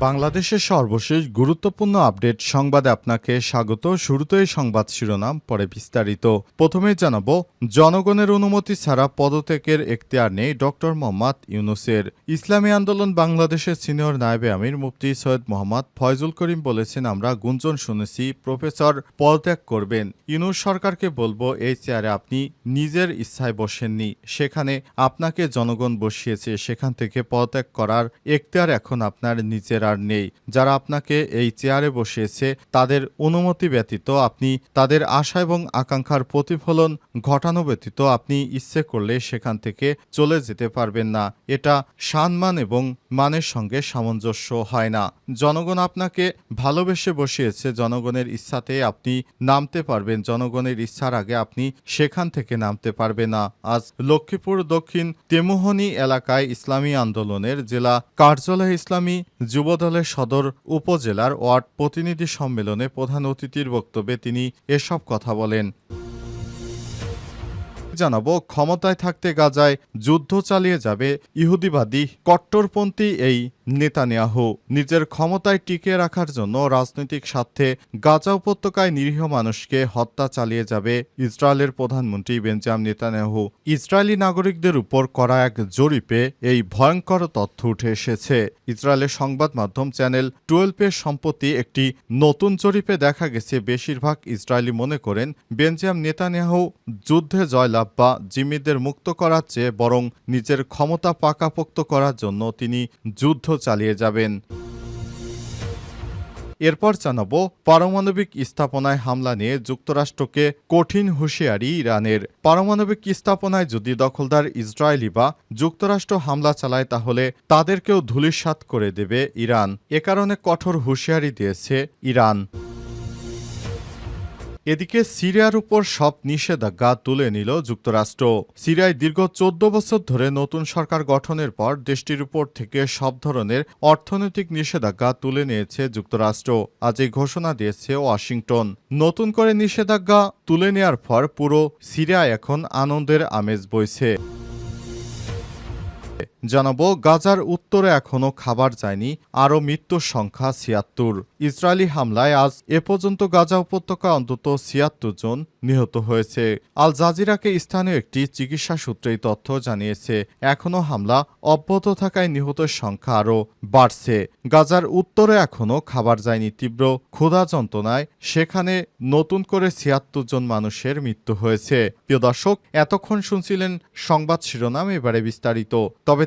বাংলাদেশের সর্বশেষ গুরুত্বপূর্ণ আপডেট সংবাদে আপনাকে স্বাগত। শুরুতেই সংবাদ শিরোনাম, পরে বিস্তারিত। প্রথমে জানাব, জনগণের অনুমতি ছাড়া পদত্যাগের এখতিয়ার নেই ডক্টর মোহাম্মদ ইউনুসের। ইসলামী আন্দোলন বাংলাদেশের সিনিয়র নায়েবে আমির মুফতি সৈয়দ মোহাম্মদ ফয়জুল করিম বলেছেন, আমরা গুঞ্জন শুনেছি, প্রফেসর পদত্যাগ করবেন। ইউনুস সরকারকে বলব, এই চেয়ারে আপনি নিজের ইচ্ছায় বসেননি। সেখানে আপনাকে জনগণ বসিয়েছে, সেখান থেকে পদত্যাগ করার এখতিয়ার এখন আপনার নিজের আর নেই। যারা আপনাকে এই চেয়ারে বসিয়েছে, তাদের অনুমতি ব্যতীত আপনি, তাদের আশা এবং আকাঙ্ক্ষার প্রতিফলন ঘটানো ব্যতীত আপনি ইচ্ছে করলে সেখান থেকে চলে যেতে পারবেন না। এটা সম্মান এবং মানের সঙ্গে সামঞ্জস্য হয় না। জনগণ আপনাকে ভালোবেসে বসিয়েছে, জনগণের ইচ্ছাতে আপনি নামতে পারবেন, জনগণের ইচ্ছার আগে আপনি সেখান থেকে নামতে পারবে না। আজ লক্ষ্মীপুর দক্ষিণ তেমুহনী এলাকায় ইসলামী আন্দোলনের জেলা কার্যালয় ইসলামী যুবদলের সদর উপজেলার ওয়ার্ড প্রতিনিধি সম্মেলনে প্রধান অতিথির বক্তব্যে তিনি এসব কথা বলেন। জানাব, ক্ষমতায় থাকতে গাজায় যুদ্ধ চালিয়ে যাবে ইহুদিবাদী কট্টরপন্থী এই নেতানিয়াহু নিজের ক্ষমতায় টিকে রাখার জন্য রাজনৈতিক স্বার্থে গাজা উপত্যকায় নিরীহ মানুষকে হত্যা চালিয়ে যাবে ইসরায়েলের প্রধানমন্ত্রী বেঞ্জাম নেতানিয়াহু। ইসরায়েলি নাগরিকদের উপর করা এক জরিপে এই ভয়ঙ্কর তথ্য উঠে এসেছে। ইসরায়েলের সংবাদ মাধ্যম চ্যানেল টুয়েলভের সম্প্রতি একটি নতুন জরিপে দেখা গেছে, বেশিরভাগ ইসরায়েলি মনে করেন বেঞ্জাম নেতানিয়াহু যুদ্ধে জয়লাভ বা জিম্মিদের মুক্ত করার চেয়ে বরং নিজের ক্ষমতা পাকাপোক্ত করার জন্য তিনি যুদ্ধ চালিয়ে যাবেন। এরপর জানাব, পারমাণবিক স্থাপনায় হামলা নিয়ে যুক্তরাষ্ট্রকে কঠিন হুঁশিয়ারি ইরানের। পারমাণবিক স্থাপনায় যদি দখলদার ইসরায়েলি বা যুক্তরাষ্ট্র হামলা চালায়, তাহলে তাদেরকেও ধূলিসাৎ করে দেবে ইরান। এ কারণে কঠোর হুঁশিয়ারি দিয়েছে ইরান। এদিকে সিরিয়ার উপর সব নিষেধাজ্ঞা তুলে নিল যুক্তরাষ্ট্র। সিরিয়ায় দীর্ঘ চোদ্দ বছর ধরে নতুন সরকার গঠনের পর দেশটির উপর থেকে সব ধরনের অর্থনৈতিক নিষেধাজ্ঞা তুলে নিয়েছে যুক্তরাষ্ট্র। আজ এই ঘোষণা দিয়েছে ওয়াশিংটন। নতুন করে নিষেধাজ্ঞা তুলে নেয়ার পর পুরো সিরিয়া এখন আনন্দের আমেজ বইছে। জানাব, গাজার উত্তরে এখনও খাবার যায়নি, আরও মৃত্যুর সংখ্যা ছিয়াত্তর। ইসরায়েলি হামলায় আজ এ পর্যন্ত গাজা উপত্যকা অন্তত ছিয়াত্তর জন নিহত হয়েছে। আল জাজিরাকে স্থানীয় একটি চিকিৎসা সূত্রে তথ্য জানিয়েছে এখনও হামলা অব্যাহত থাকায় নিহতের সংখ্যা আরও বাড়ছে। গাজার উত্তরে এখনও খাবার যায়নি তীব্র ক্ষুধা যন্ত্রণায়, সেখানে নতুন করে ছিয়াত্তর জন মানুষের মৃত্যু হয়েছে। প্রিয় দর্শক, এতক্ষণ শুনছিলেন সংবাদ শিরোনাম, এবারে বিস্তারিত। তবে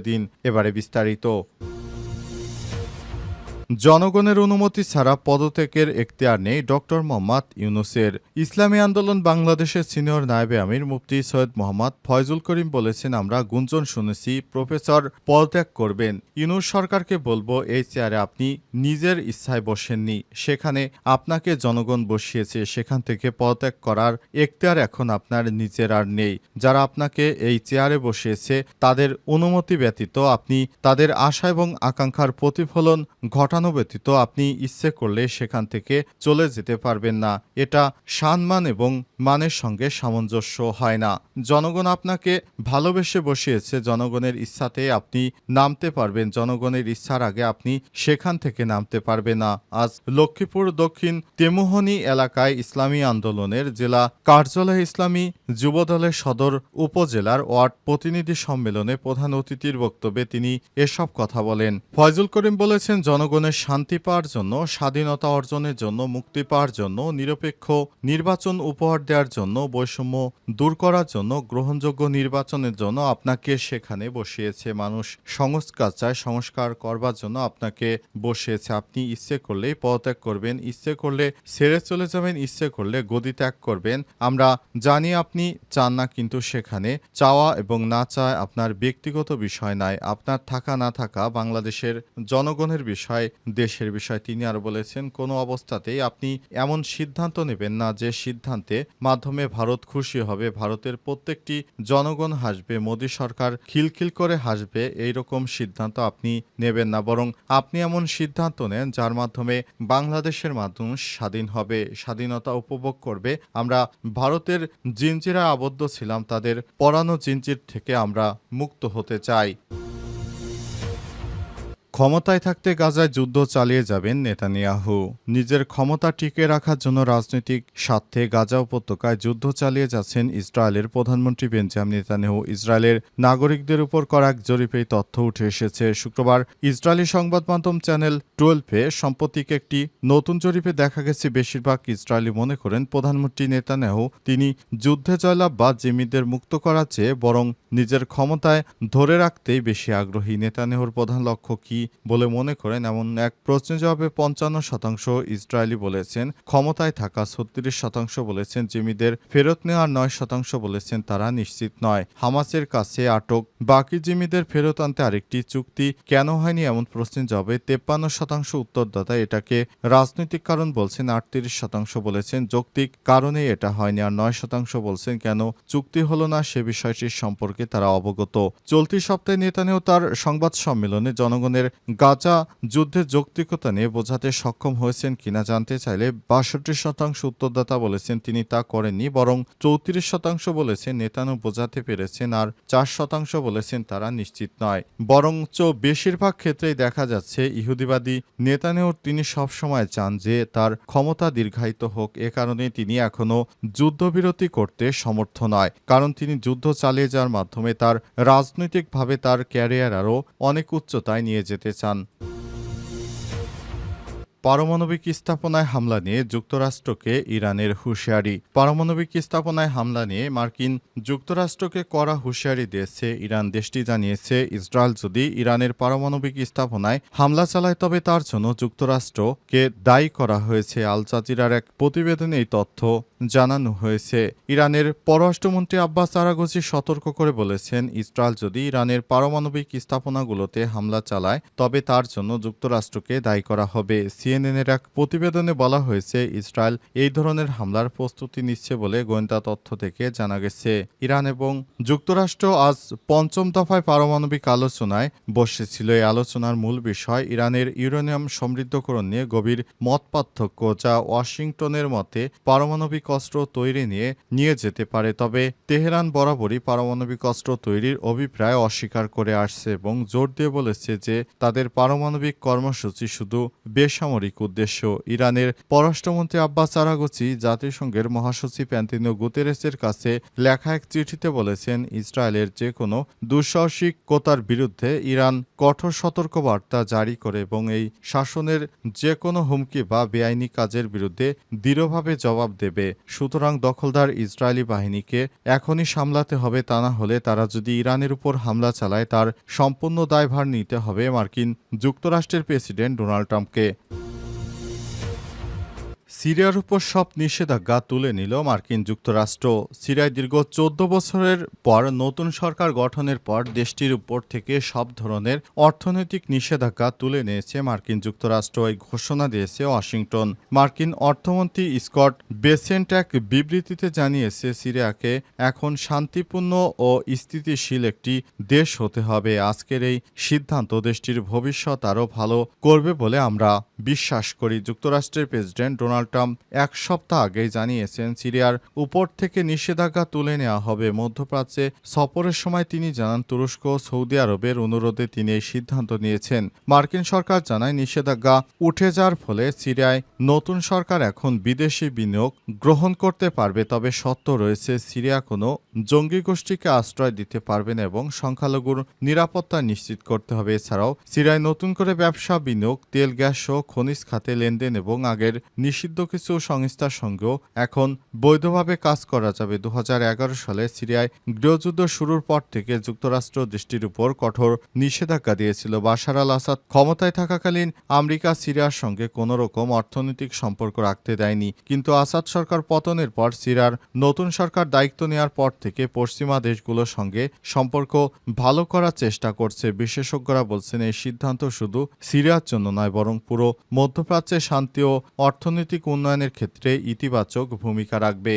দিন। এবারে বিস্তারিত জনগণের অনুমতি ছাড়া পদত্যাগের এখতিয়ার নেই ডক্টর মোহাম্মদ ইউনুসের। ইসলামী আন্দোলন বাংলাদেশের সিনিয়র নায়েবে আমির মুফতি সৈয়দ মোহাম্মদ ফয়জুল করিম বলেছেন, আমরা গুঞ্জন শুনেছি, প্রফেসর পদত্যাগ করবেন। ইউনুস সরকারকে বলব, এই চেয়ারে আপনি নিজের ইচ্ছায় বসেননি। সেখানে আপনাকে জনগণ বসিয়েছে, সেখান থেকে পদত্যাগ করার এখতিয়ার এখন আপনার নিজের আর নেই। যারা আপনাকে এই চেয়ারে বসিয়েছে, তাদের অনুমতি ব্যতীত আপনি তাদের আশা এবং আকাঙ্ক্ষার প্রতিফলন ঘটানো ব্যতীত আপনি ইচ্ছে করলে সেখান থেকে চলে যেতে পারবেন না। এটা সম্মান এবং মানের সঙ্গে সামঞ্জস্য হয় না। জনগণ আপনাকে ভালোবেসে বসিয়েছে, জনগণের ইচ্ছাতে আপনি নামতে পারবেন, জনগণের ইচ্ছার আগে আপনি সেখান থেকে নামতে পারবে না। আজ লক্ষ্মীপুর দক্ষিণ তেমুহনী এলাকায় ইসলামী আন্দোলনের জেলা কার্যালয় ইসলামী যুবদলের সদর উপজেলার ওয়ার্ড প্রতিনিধি সম্মেলনে প্রধান অতিথির বক্তব্যে তিনি এসব কথা বলেন। ফয়জুল করিম বলেছেন, জনগণের জনগণের শান্তি পাওয়ার জন্য, স্বাধীনতা অর্জনের জন্য, মুক্তি পাওয়ার জন্য, নিরপেক্ষ নির্বাচন উপহার দেওয়ার জন্য, বৈষম্য দূর করার জন্য, গ্রহণযোগ্য নির্বাচনের জন্য আপনাকে সেখানে বসিয়েছে মানুষ। সংস্কার চায় সংস্কার করবার জন্য আপনাকে বসিয়েছে। আপনি ইচ্ছে করলেই পদত্যাগ করবেন, ইচ্ছে করলে ছেড়ে চলে যাবেন, ইচ্ছে করলে গদি ত্যাগ করবেন। আমরা জানি আপনি চান না, কিন্তু সেখানে চাওয়া এবং না চায় আপনার ব্যক্তিগত বিষয় নয়। আপনার থাকা না থাকা বাংলাদেশের জনগণের বিষয় দেশের বিষয় তিনি আরও বলেছেন, কোনো অবস্থাতেই আপনি এমন সিদ্ধান্ত নেবেন না যে সিদ্ধান্তে মাধ্যমে ভারত খুশি হবে। ভারতের প্রত্যেকটি জনগণ হাসবে, মোদী সরকার খিলখিল করে হাসবে এই রকম সিদ্ধান্ত আপনি নেবেন না। বরং আপনি এমন সিদ্ধান্ত নেন যার মাধ্যমে বাংলাদেশের মানুষ স্বাধীন হবে, স্বাধীনতা উপভোগ করবে। আমরা ভারতের জিঞ্জিরা আবদ্ধ ছিলাম, তাদের পরানো জিঞ্জির থেকে আমরা মুক্ত হতে চাই। ক্ষমতায় থাকতে গাজায় যুদ্ধ চালিয়ে যাবেন নেতানিয়াহু। নিজের ক্ষমতা টিকে রাখার জন্য রাজনৈতিক স্বার্থে গাজা উপত্যকায় যুদ্ধ চালিয়ে যাচ্ছেন ইসরায়েলের প্রধানমন্ত্রী বেঞ্জাম নেতানিয়াহু। ইসরায়েলের নাগরিকদের উপর করা এক জরিপে তথ্য উঠে এসেছে। শুক্রবার ইসরায়েলি সংবাদ মাধ্যম চ্যানেল টুয়েলভে সম্প্রতিক একটি নতুন জরিপে দেখা গেছে, বেশিরভাগ ইসরায়েলি মনে করেন প্রধানমন্ত্রী নেতানিয়াহু তিনি যুদ্ধে জয়লাভ বা জিম্মিদের মুক্ত করার চেয়ে বরং নিজের ক্ষমতায় ধরে রাখতেই বেশি আগ্রহী। নেতানিয়াহুর প্রধান লক্ষ্য কি? বলে মনে করেন, এমন এক প্রশ্নের জবাবে পঞ্চান্ন শতাংশ ইসরায়েলি বলেছেন, ক্ষমতায় থাকা ছত্রিশ শতাংশ বলেছেন, জিম্মিদের ফেরত নেওয়ার নয় শতাংশ বলেছেন, তারা নিশ্চিত নয়। হামাসের কাছে আটক। বাকি জিম্মিদের ফেরত আনতে আরেকটি চুক্তি কেন হয়নি এমন প্রশ্নের জবাবে তেপ্পান্ন শতাংশ উত্তরদাতা এটাকে রাজনৈতিক কারণ বলছেন, আটত্রিশ শতাংশ বলেছেন, যৌক্তিক কারণে এটা হয়নি আর নয় শতাংশ বলছেন, কেন চুক্তি হলো না সে বিষয়টির সম্পর্কে তারা অবগত। চলতি সপ্তাহে নেতানিয়াহু তার সংবাদ সম্মেলনে জনগণের গাজা যুদ্ধের যৌক্তিকতা নিয়ে বোঝাতে সক্ষম হয়েছেন কিনা জানতে চাইলে বাষট্টি শতাংশ উত্তরদাতা বলেছেন তিনি তা করেননি, বরং চৌত্রিশ শতাংশ বলেছেন নেতানু বোঝাতে পেরেছেন আর চার শতাংশ বলেছেন তারা নিশ্চিত নয়। বরঞ্চ বেশিরভাগ ক্ষেত্রেই দেখা যাচ্ছে ইহুদিবাদী নেতানেওর তিনি সবসময় চান যে তার ক্ষমতা দীর্ঘায়িত হোক। এ কারণে তিনি এখনও যুদ্ধবিরতি করতে সমর্থ নয়, কারণ তিনি যুদ্ধ চালিয়ে যাওয়ার মাধ্যমে তার রাজনৈতিকভাবে তার ক্যারিয়ার আরও অনেক উচ্চতায় নিয়ে যেতে চান। পারমাণবিক স্থাপনায় হামলা নিয়ে যুক্তরাষ্ট্রকে ইরানের হুঁশিয়ারি। পারমাণবিক স্থাপনায় হামলা নিয়ে মার্কিন যুক্তরাষ্ট্রকে কড়া হুঁশিয়ারি দিয়েছে ইরান। দেশটি জানিয়েছে, ইসরায়েল যদি ইরানের পারমাণবিক স্থাপনায় হামলা চালায়, তবে তার জন্য যুক্তরাষ্ট্রকে দায়ী করা হয়েছে। আল জাজিরার এক প্রতিবেদনে এই তথ্য। জানানো হয়েছে। ইরানের পররাষ্ট্রমন্ত্রী আব্বাস আরাগোসি সতর্ক করে বলেছেন, ইসরায়েল যদি ইরানের পারমাণবিক স্থাপনাগুলোতে হামলা চালায়, তবে তার জন্য যুক্তরাষ্ট্রকে দায়ী করা হবে। সিএনএনের এক প্রতিবেদনে বলা হয়েছে, ইসরায়েল এই ধরনের হামলার প্রস্তুতি নিচ্ছে বলে গোয়েন্দা তথ্য থেকে জানা গেছে। ইরান এবং যুক্তরাষ্ট্র আজ পঞ্চম দফায় পারমাণবিক আলোচনায় বসেছিল। এই আলোচনার মূল বিষয় ইরানের ইউরেনিয়াম সমৃদ্ধকরণ নিয়ে গভীর মত পার্থক্য যা ওয়াশিংটনের মতে পারমাণবিক অস্ত্র তৈরি নিয়ে নিয়ে যেতে পারে, তবে তেহরান বরাবরই পারমাণবিক অস্ত্র তৈরির অভিপ্রায় অস্বীকার করে আসছে এবং জোর দিয়ে বলেছে যে তাদের পারমাণবিক কর্মসূচি শুধু বেসামরিক উদ্দেশ্য। ইরানের পররাষ্ট্রমন্ত্রী আব্বাস আরাগোচি জাতিসংঘের মহাসচিব অ্যান্টনিও গুতেরেসের কাছে লেখা এক চিঠিতে বলেছেন, ইসরায়েলের যে কোনো দুঃসাহসিকতার বিরুদ্ধে ইরান কঠোর সতর্কবার্তা জারি করে এবং এই শাসনের যে কোনো হুমকি বা বেআইনি কাজের বিরুদ্ধে দৃঢ়ভাবে জবাব দেবে। সুতরাং দখলদার ইসরায়েলি বাহিনীকে এখনই সামলাতে হবে তা না হলে তারা যদি ইরানের উপর হামলা চালায়, তার সম্পূর্ণ দায়ভার নিতে হবে মার্কিন যুক্তরাষ্ট্রের প্রেসিডেন্ট ডোনাল্ড ট্রাম্পকে। সিরিয়ার উপর সব নিষেধাজ্ঞা তুলে নিল মার্কিন যুক্তরাষ্ট্র। সিরিয়ায় দীর্ঘ চোদ্দ বছরের পর নতুন সরকার গঠনের পর দেশটির উপর থেকে সব ধরনের অর্থনৈতিক নিষেধাজ্ঞা তুলে নিয়েছে মার্কিন যুক্তরাষ্ট্র, এই ঘোষণা দিয়েছে ওয়াশিংটন। মার্কিন অর্থমন্ত্রী স্কট বেসেন্ট এক বিবৃতিতে জানিয়েছে, সিরিয়াকে এখন শান্তিপূর্ণ ও স্থিতিশীল একটি দেশ হতে হবে। আজকের এই সিদ্ধান্ত দেশটির ভবিষ্যৎ আরও ভালো করবে বলে আমরা বিশ্বাস করি। যুক্তরাষ্ট্রের প্রেসিডেন্ট ডোনাল্ড ট্রাম্প এক সপ্তাহ আগেই জানিয়েছেন সিরিয়ার উপর থেকে নিষেধাজ্ঞা তুলে নেওয়া হবে। মধ্যপ্রাচ্যে সফরের সময় তিনি জানান, তুরস্ক সৌদি আরবের অনুরোধে তিনি এই সিদ্ধান্ত নিয়েছেন। মার্কিন সরকার জানায়, নিষেধাজ্ঞা উঠে যাওয়ার ফলে সিরিয়ায় নতুন সরকার এখন বিদেশি বিনিয়োগ গ্রহণ করতে পারবে, তবে সত্য রয়েছে, সিরিয়া কোনো জঙ্গি গোষ্ঠীকে আশ্রয় দিতে পারবে না এবং সংখ্যালঘুর নিরাপত্তা নিশ্চিত করতে হবে। এছাড়াও, সিরিয়ায় নতুন করে ব্যবসা বিনিয়োগ, তেল, গ্যাস সহ খনিজ খাতে লেনদেন এবং আগের নিষিদ্ধ কিছু সংস্থার সঙ্গেও এখন বৈধভাবে কাজ করা যাবে। দু হাজার এগারো সালে সিরিয়ায় গৃহযুদ্ধ শুরুর পর থেকে যুক্তরাষ্ট্র দেশটির উপর কঠোর নিষেধাজ্ঞা দিয়েছিল। বাশার আল আসাদ ক্ষমতায় থাকাকালীন আমেরিকা সিরিয়ার সঙ্গে কোনো রকম অর্থনৈতিক সম্পর্ক রাখতে দেয়নি। কিন্তু আসাদ সরকার পতনের পর সিরিয়ার নতুন সরকার দায়িত্ব নেওয়ার পর থেকে পশ্চিমা দেশগুলোর সঙ্গে সম্পর্ক ভালো করার চেষ্টা করছে। বিশেষজ্ঞরা বলছেন, এই সিদ্ধান্ত শুধু সিরিয়ার জন্য নয়, বরং পুরো মধ্যপ্রাচ্যে শান্তি ও অর্থনৈতিক উন্নয়নের ক্ষেত্রে ইতিবাচক ভূমিকা রাখবে।